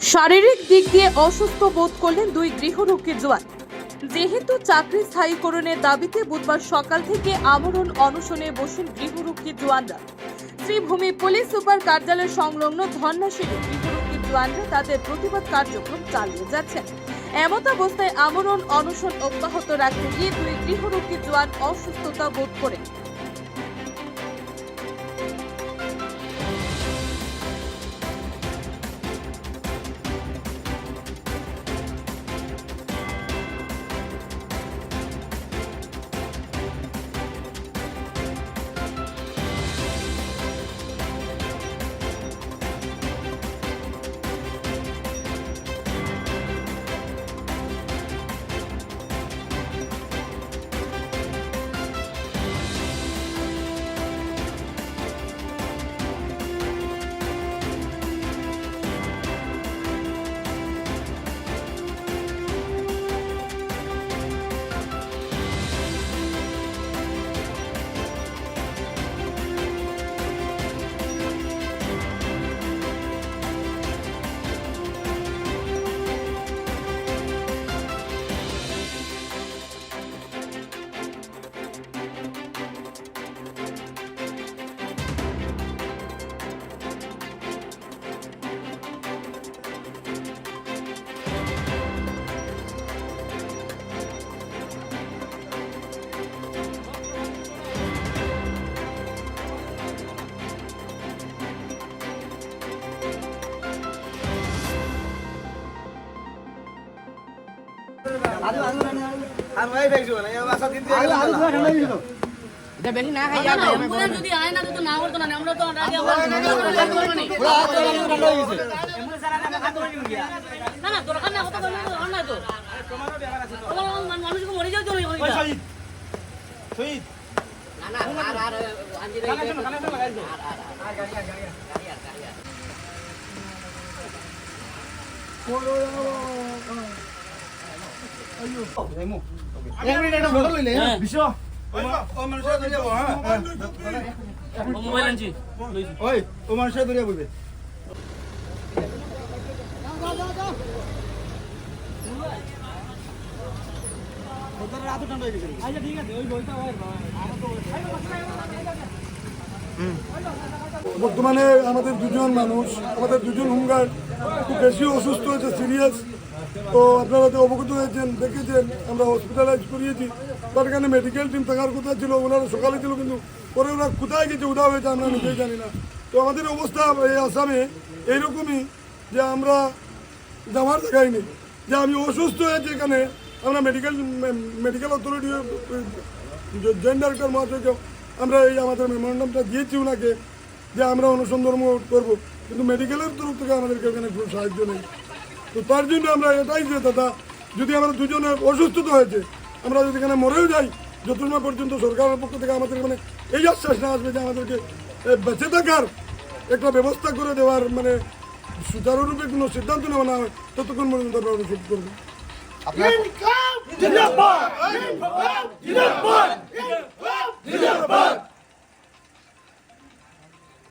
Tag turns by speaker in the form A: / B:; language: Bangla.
A: শারীরিক দিক দিয়ে অসুস্থ বোধ করলেন দুই গৃহরক্ষী জোয়ান। যেহেতু চাকরি স্থায়ীকরণের দাবিতে বুধবার সকাল থেকে আমরণ অনশনে বসেন গৃহরক্ষী জোয়ানরা। শ্রীভূমি পুলিশ সুপার কার্যালয় সংলগ্ন ধর্নাশীলে গৃহরক্ষী জোয়ানরা তাদের প্রতিবাদ কার্যক্রম চালিয়ে যাচ্ছেন। এমত অবস্থায় আমরণ অনশন অব্যাহত রাখতে গিয়ে দুই গৃহরক্ষী জোয়ান অসুস্থতা বোধ করেন।
B: মানুষকে মরে যাও তো ওইটা
C: শহীদ শহীদ
D: না
C: মানুষ ধরে বলবে
E: বর্তমানে আমাদের দুজন মানুষ আমাদের দুজন হুমগার খুব বেশি অসুস্থ হয়েছে সিরিয়াস তো আপনারা তো অবগত হয়েছেন, দেখেছেন, আমরা হসপিটালাইজ করিয়েছি। তার এখানে মেডিকেল টিম থাকার কথা ছিল, ওনারা সকালে ছিল, কিন্তু পরে ওরা কোথায় গেছে উদা হয়েছে, আমরা নিজেই জানি না। তো আমাদের অবস্থা এই আসামে এইরকমই যে আমরা যাওয়ার জায়গায় নেই। যে আমি অসুস্থ হয়েছি এখানে, আমরা মেডিকেল মেডিকেল অথরিটি ডাইরেক্টর মহাশয়কে আমরা এই আমাদের মেমোরেন্ডামটা দিয়েছি ওনাকে যে আমরা অনুসন্ধান করব। কিন্তু মেডিকেলের তরফ থেকে আমাদেরকে এখানে কোনো সাহায্য নেই। তো তার জন্য আমরা এটাই যে দাদা যদি আমরা দুজনে অসুস্থতা হয়েছে আমরা যদি এখানে মরেও যাই যতক্ষণ না পর্যন্ত সরকারের পক্ষ থেকে আমাদের মানে এই আশ্বাস না আসবে যে আমাদেরকে বেঁচে থাকার একটা ব্যবস্থা করে দেওয়ার মানে সুচারুরূপে কোনো সিদ্ধান্ত নেওয়া না হয় ততক্ষণ পর্যন্ত আমরা অনুসরণ করব।